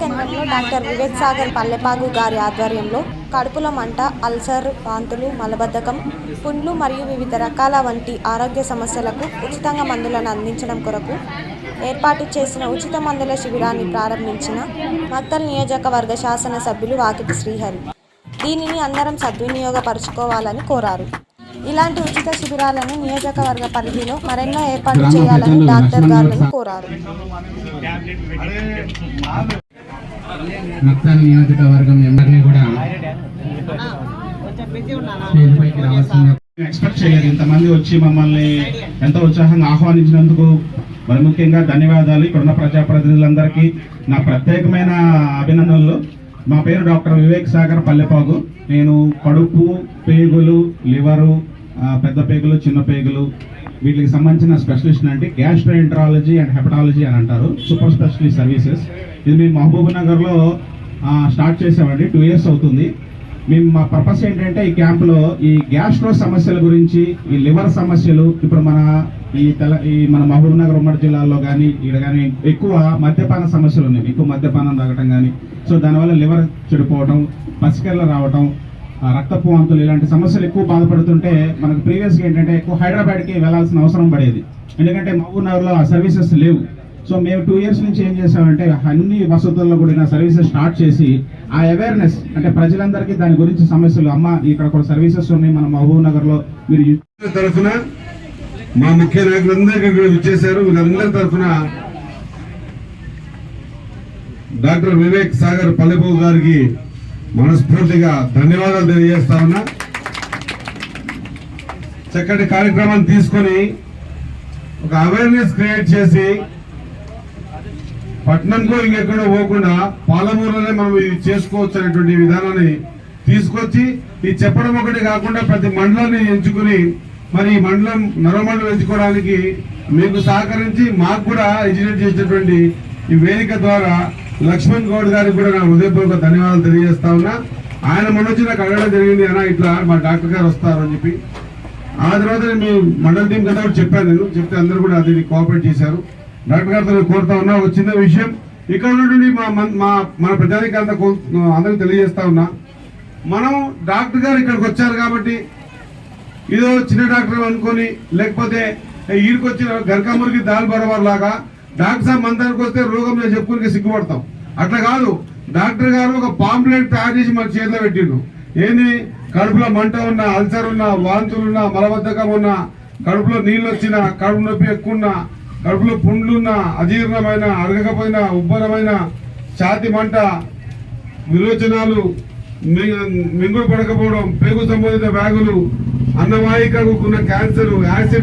కేంద్రంలో డాక్టర్ వివేక్ సాగర్ పల్లెపాగు గారి ఆధ్వర్యంలో కడుపులో మంట అల్సర్ వాంతులు మలబద్ధకం పుండ్లు మరియు వివిధ రకాల వంటి ఆరోగ్య సమస్యలకు ఉచితంగా మందులను అందించడం కొరకు ఏర్పాటు చేసిన ఉచిత మందుల శిబిరాన్ని ప్రారంభించిన మత్తల్ నియోజకవర్గ శాసనసభ్యులు వాకిటి శ్రీహరి. దీనిని అందరం సద్వినియోగపరచుకోవాలని కోరారు. ఇలాంటి ఉచిత శిబిరాలను నియోజకవర్గ పరిధిలో మరెన్నో ఏర్పాటు చేయాలని డాక్టర్ గారులను కోరారు. నక్సల్ నియోజకవర్గం మెంబర్ని కూడా రావాల్సిందిగా ఎక్స్పెక్ట్ చేయలేదు. ఇంతమంది వచ్చి మమ్మల్ని ఎంతో ఉత్సాహంగా ఆహ్వానించినందుకు మరి ముఖ్యంగా ధన్యవాదాలు. ఇక్కడ ఉన్న ప్రజాప్రతినిధులందరికీ నా ప్రత్యేకమైన అభినందనలు. మా పేరు డాక్టర్ వివేక్ సాగర్ పల్లెపాగు. నేను కడుపు పేగులు లివరు పెద్ద పేగులు చిన్న పేగులు వీటికి సంబంధించిన స్పెషలిస్ట్ అంటే గ్యాస్ట్రోఎంట్రాలజీ అండ్ హెపటాలజీ అని అంటారు. సూపర్ స్పెషలిస్ట్ సర్వీసెస్ ఇది మేము మహబూబ్ నగర్లో స్టార్ట్ చేసామండి. టూ ఇయర్స్ అవుతుంది. మేము మా పర్పస్ ఏంటంటే ఈ క్యాంపులో ఈ గ్యాస్ట్రో సమస్యల గురించి ఈ లివర్ సమస్యలు ఇప్పుడు మన ఈ తెల ఈ మన మహబూబ్ నగర్ ఉమ్మడి జిల్లాలో కానీ ఇక్కడ కానీ ఎక్కువ మద్యపాన సమస్యలు ఉన్నాయి. ఎక్కువ మద్యపానం తాగటం కానీ సో దానివల్ల లివర్ చెడిపోవటం పసికెళ్ళ రావటం రక్తపు వాంతులు ఇలాంటి సమస్యలు ఎక్కువ బాధపడుతుంటే మనకు ప్రీవియస్గా ఏంటంటే ఎక్కువ హైదరాబాద్కి వెళ్ళాల్సిన అవసరం పడేది. ఎందుకంటే మహబూబ్ నగర్లో ఆ సర్వీసెస్ లేవు. సో మేము టూ ఇయర్స్ నుంచి ఏం చేసామంటే అన్ని వసతుల్లో కూడిన సర్వీసెస్ స్టార్ట్ చేసి ఆ అవేర్నెస్ అంటే ప్రజలందరికీ దాని గురించి సమస్యలు అమ్మ ఇక్కడ కూడా సర్వీసెస్ ఉన్నాయి మన మహబూబ్ నగర్లో మీరు తరఫున మా ముఖ్య నాయకులందరికీ ఇక్కడ విచ్చేశారు. వీళ్ళందరి తరఫున డాక్టర్ వివేక్ సాగర్ పల్లెబాబు గారికి మనస్ఫూర్తిగా ధన్యవాదాలు తెలియజేస్తా ఉన్నా. చక్కటి కార్యక్రమాన్ని తీసుకొని ఒక అవేర్నెస్ క్రియేట్ చేసి పట్టణంకో ఇంకెక్కడో పోకుండా పాలమూరులోనే మనం ఇది చేసుకోవచ్చు అనేటువంటి విధానాన్ని తీసుకొచ్చి ఇది చెప్పడం ఒకటి కాకుండా ప్రతి మండలాన్ని ఎంచుకుని మరి ఈ మండలం నరమండలం ఎంచుకోవడానికి మీకు సహకరించి మాకు కూడా ఎడ్యుకేట్ చేసినటువంటి ఈ వేదిక ద్వారా లక్ష్మణ్ గౌడ్ గారికి కూడా నా హృదయపూర్వక ధన్యవాదాలు తెలియజేస్తా ఉన్నా. ఆయన మొన్నొచ్చి నాకు అడగడం జరిగింది అన్న ఇట్లా మా డాక్టర్ గారు వస్తారు అని చెప్పి. ఆ తర్వాత మీ మండల టీం కదా ఒకటి చెప్పాను నేను. చెప్తే అందరూ కూడా అది కోఆపరేట్ చేశారు. డాక్టర్ గారితో కోరుతా ఉన్నా. ఒక చిన్న విషయం. ఇక్కడ ఉన్నటువంటి మా మన- మా మన ప్రజానికి అందరికి తెలియజేస్తా ఉన్నా. మనం డాక్టర్ గారు ఇక్కడికి వచ్చారు కాబట్టి ఇదో చిన్న డాక్టర్ అనుకొని లేకపోతే ఈడికి వచ్చిన గర్కమురికి దాల్ బరవర్ లాగా డాక్టర్ సాబ్ మందానికి వస్తే రోగం నేను చెప్పుకుని సిగ్గుపడతాం. అట్లా కాదు డాక్టర్ గారు ఒక పాంప్లెట్ తయారు చేసి మన చేతిలో పెట్టిండు. ఏంది? కడుపులో మంట ఉన్న అల్సర్ ఉన్న వాంతులు ఉన్న మలబద్ధకం ఉన్న కడుపులో నీళ్ళు వచ్చిన కడుపు నొప్పి ఎక్కువ కడుపులో పుండ్లున్న అజీర్ణమైన అరగకపోయిన ఉబ్బరమైన ఛాతి మంట విరోచనాలు మి- మింగుడు పడకపోవడం పేగు సంబంధిత వ్యాధులు అన్నవాయికకు ఉన్న క్యాన్సర్ యాసిడ్